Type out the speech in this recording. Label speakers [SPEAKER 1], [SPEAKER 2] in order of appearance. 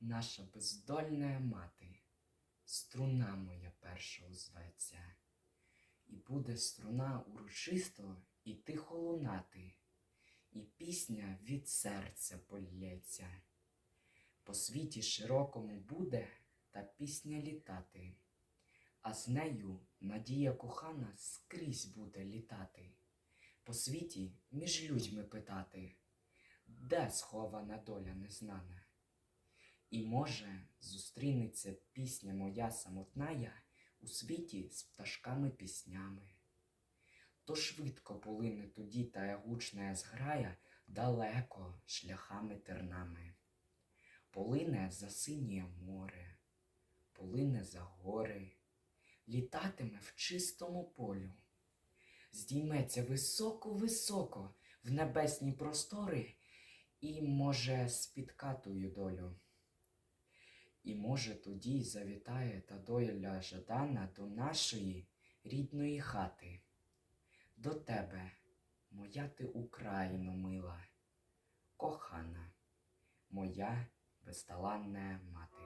[SPEAKER 1] наша бездольна мати, струна моя перша озветься, і буде струна урочисто і тихо лунати, і пісня від серця полється. По світі широкому буде та пісня літати, а з нею надія кохана скрізь буде літати, по світі між людьми питати, де схована доля незнана. І може зустрінеться пісня моя самотная у світі з пташками піснями. То швидко полине тоді та гучна зграя далеко шляхами тернами. Полине за синє море, полине за гори, літатиме в чистому полю, здійметься високо-високо в небесні простори і, може, спітка тую долю. І, може, тоді завітає та доля жадана до нашої рідної хати, до тебе, моя ти Україно мила, кохана, моя безталанна мати.